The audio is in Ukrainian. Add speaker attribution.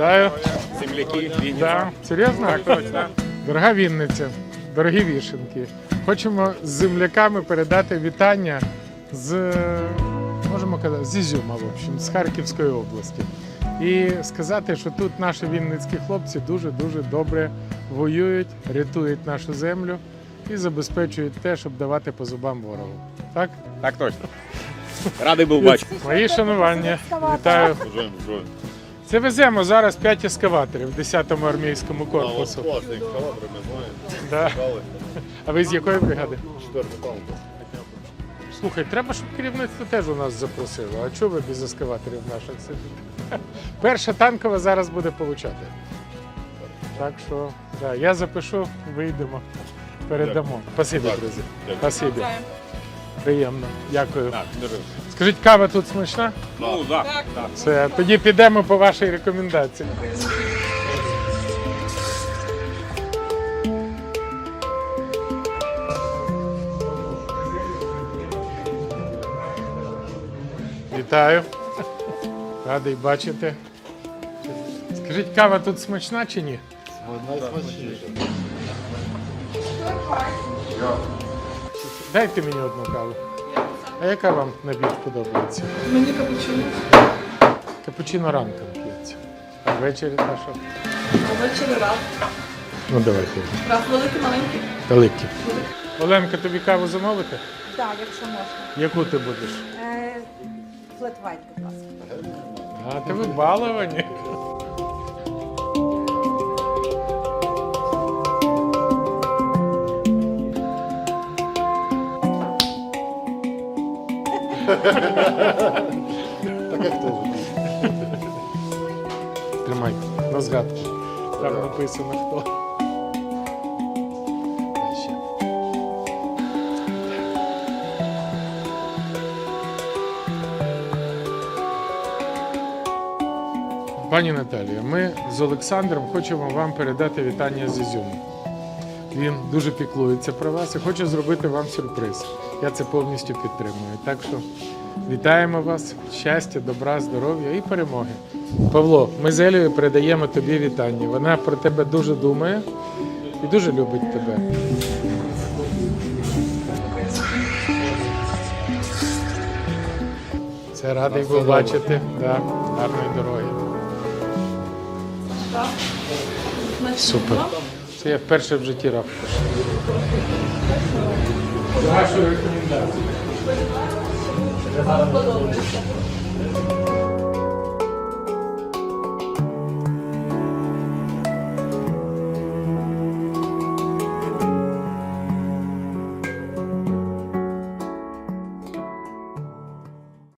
Speaker 1: Вітаю.
Speaker 2: Земляки, Вінниця.
Speaker 1: Да. Серйозно?
Speaker 2: Так, точно.
Speaker 1: Дорога Вінниця, дорогі вішенки. Хочемо з земляками передати вітання з, можемо казати, з Ізюма, в общем, з Харківської області. І сказати, що тут наші вінницькі хлопці дуже-дуже добре воюють, рятують нашу землю і забезпечують те, щоб давати по зубам ворогу. Так?
Speaker 2: Так точно. Радий був бачити.
Speaker 1: Мої шанування. Вітаю. Це веземо зараз 5 ескаваторів 10-му армійському
Speaker 3: А,
Speaker 1: корпусу.
Speaker 3: класний екскаватор, ми знаємо.
Speaker 1: Да. А ви з якої бригади?
Speaker 3: Четвертий танк.
Speaker 1: Слухай, треба, щоб керівництво теж у нас запросило. А чого ви без ескаваторів наших сидите? Перша танкова зараз буде получати. Так що, да, я запишу, вийдемо, передамо. Спасибі, друзі.
Speaker 3: Дякую.
Speaker 1: Спасибі. Приємно. Дякую.
Speaker 2: Так, дуже.
Speaker 1: Скажіть, кава тут смачна?
Speaker 2: Ну, так. так.
Speaker 1: Все, тоді підемо по вашій рекомендації. Вітаю. Радий бачити. Скажіть, кава тут смачна чи ні?
Speaker 3: Найсмачніше.
Speaker 1: Дайте мені одну каву. А яка вам найбільш подобається?
Speaker 4: Мені капучино.
Speaker 1: Капучино ранком п'ється. А ввечері на що?
Speaker 4: А ввечері раз.
Speaker 1: Ну давайте.
Speaker 4: Раз великий, маленький.
Speaker 1: Великі. Оленка, тобі каву замовити?
Speaker 5: Так, якщо можна.
Speaker 1: Яку ти будеш?
Speaker 5: Е, Флет будь ласка.
Speaker 1: А ти ви баловані.
Speaker 3: Так як хто?
Speaker 1: Тримай, на згадку. Там написано хто. Пані Наталія, ми з Олександром хочемо вам передати вітання з Ізюму. Він дуже піклується про вас і хоче зробити вам сюрприз. Я це повністю підтримую. Так що вітаємо вас, щастя, добра, здоров'я і перемоги. Павло, ми з Елією передаємо тобі вітання. Вона про тебе дуже думає і дуже любить тебе. Це радий був бачити. Да, гарної дороги. Супер. Це я вперше в житті рапорт. Вашу рекомендацію.